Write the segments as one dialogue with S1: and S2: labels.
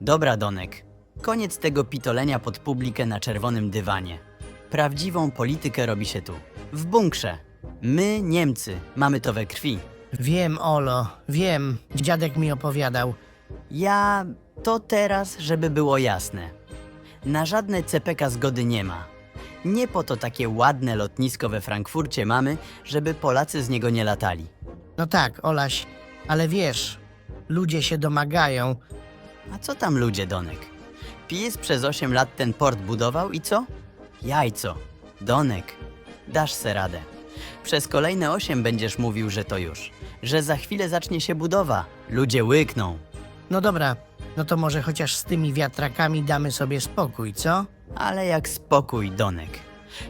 S1: Dobra, Donek. Koniec tego pitolenia pod publikę na czerwonym dywanie. Prawdziwą politykę robi się tu. W bunkrze. My, Niemcy, mamy to we krwi.
S2: Wiem, Olo, wiem. Dziadek mi opowiadał.
S1: Ja to teraz, żeby było jasne. Na żadne CPK zgody nie ma. Nie po to takie ładne lotnisko we Frankfurcie mamy, żeby Polacy z niego nie latali.
S2: No tak, Olaś, ale wiesz, ludzie się domagają.
S1: A co tam ludzie, Donek? PiS przez 8 lat ten port budował i co? Jajco. Donek, dasz se radę. Przez kolejne 8 będziesz mówił, że to już. Że za chwilę zacznie się budowa. Ludzie łykną.
S2: No dobra, no to może chociaż z tymi wiatrakami damy sobie spokój, co?
S1: Ale jak spokój, Donek.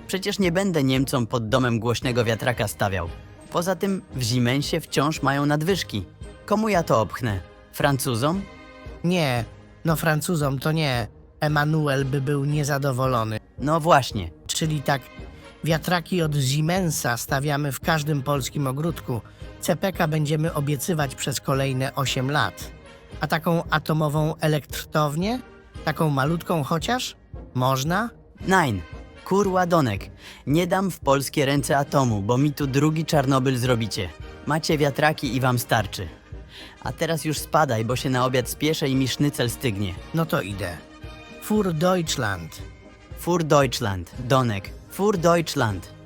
S1: Przecież nie będę Niemcom pod domem głośnego wiatraka stawiał. Poza tym w Ziemensie wciąż mają nadwyżki. Komu ja to obchnę? Francuzom?
S2: Nie, no Francuzom to nie. Emanuel by był niezadowolony.
S1: No właśnie.
S2: Czyli tak, wiatraki od Siemensa stawiamy w każdym polskim ogródku. CPK będziemy obiecywać przez kolejne 8 lat. A taką atomową elektrownię? Taką malutką chociaż? Można?
S1: Nein. Kurła Donek. Nie dam w polskie ręce atomu, bo mi tu drugi Czarnobyl zrobicie. Macie wiatraki i wam starczy. A teraz już spadaj, bo się na obiad spieszę i mi sznycel stygnie.
S2: No to idę. Fur Deutschland.
S1: Fur Deutschland, Donek. Fur Deutschland.